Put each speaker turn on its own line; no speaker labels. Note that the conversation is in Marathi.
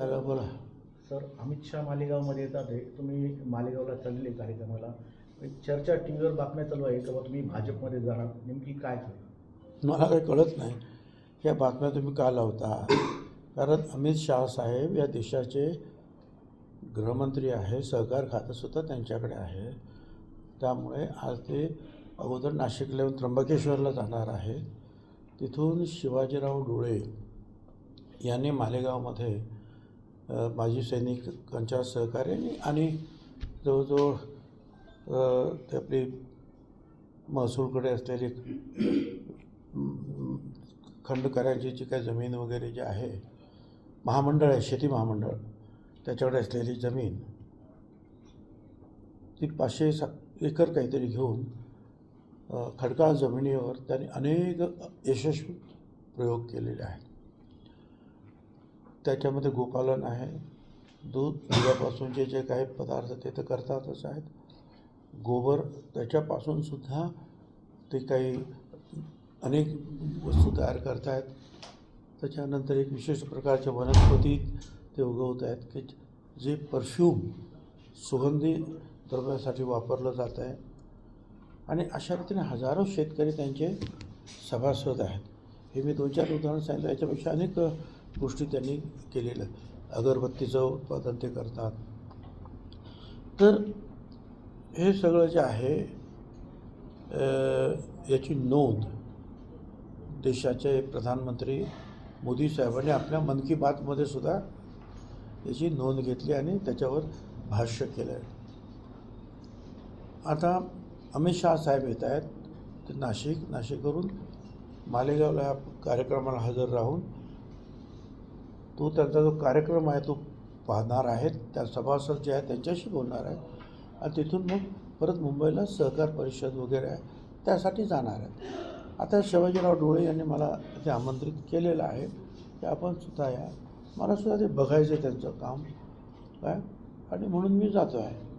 बोला.
सर अमित शहा मालेगावमध्ये येतात. आहे तुम्ही मालेगावला चाललेले कार्यक्रमाला चर्चा टी व्हीवर बातम्या चालू आहे का बा तुम्ही भाजपमध्ये जाणार. नेमकी काय
मला काही कळत नाही. या बातम्या तुम्ही का लावता? कारण अमित शहा साहेब या देशाचे गृहमंत्री आहे. सहकार खातंसुद्धा त्यांच्याकडे आहे. त्यामुळे आज ते अगोदर नाशिकला येऊन त्र्यंबकेश्वरला जाणार आहे तिथून शिवाजीराव डोळे यांनी मालेगावमध्ये माजी सैनिकांच्या सहकार्याने आणि जवळजवळ ते आपली महसूलकडे असलेली खंडकऱ्यांची जी काही जमीन वगैरे जी आहे महामंडळ आहे शेती महामंडळ त्याच्याकडे असलेली जमीन ती पाचशे सा एकर काहीतरी घेऊन खडकाळ जमिनीवर त्यांनी अनेक यशस्वी प्रयोग केलेले आहेत. त्याच्यामध्ये गोपालन आहे. दूध दुधापासून जे जे काही पदार्थ ते तर करतातच आहेत. गोबर त्याच्यापासून सुद्धा ते काही अनेक वस्तू तयार करत आहेत त्याच्यानंतर एक विशेष प्रकारच्या वनस्पती ते उगवत आहेत की जे परफ्यूम सुगंधी द्रव्यासाठी वापरलं जात आहे. आणि अशा रीतीने हजारो शेतकरी त्यांचे सभासद आहेत. हे मी दोन चार उदाहरण सांगितलं. याच्यापेक्षा अनेक गोष्टी त्यांनी केलेल्या अगरबत्तीचं उत्पादन ते करतात. तर हे सगळं जे आहे याची नोंद देशाचे प्रधानमंत्री मोदी साहेबांनी आपल्या मन की बातमध्ये सुद्धा याची नोंद घेतली आणि त्याच्यावर भाष्य केलं आहे आता अमित शहा साहेब येत आहेत ते नाशिक नाशिकवरून मालेगावला ह्या कार्यक्रमाला हजर राहून तो त्यांचा जो कार्यक्रम आहे तो पाहणार आहेत त्या सभासद जे आहेत त्यांच्याशी बोलणार आहे. आणि तिथून मग परत मुंबईला सहकार परिषद वगैरे आहे त्यासाठी जाणार आहे. आता शिवाजीराव डोळे यांनी मला ते आमंत्रित केलेलं आहे की आपण सुद्धा या. मला सुद्धा ते बघायचं आहे त्यांचं काम. काय? आणि म्हणून मी जातो आहे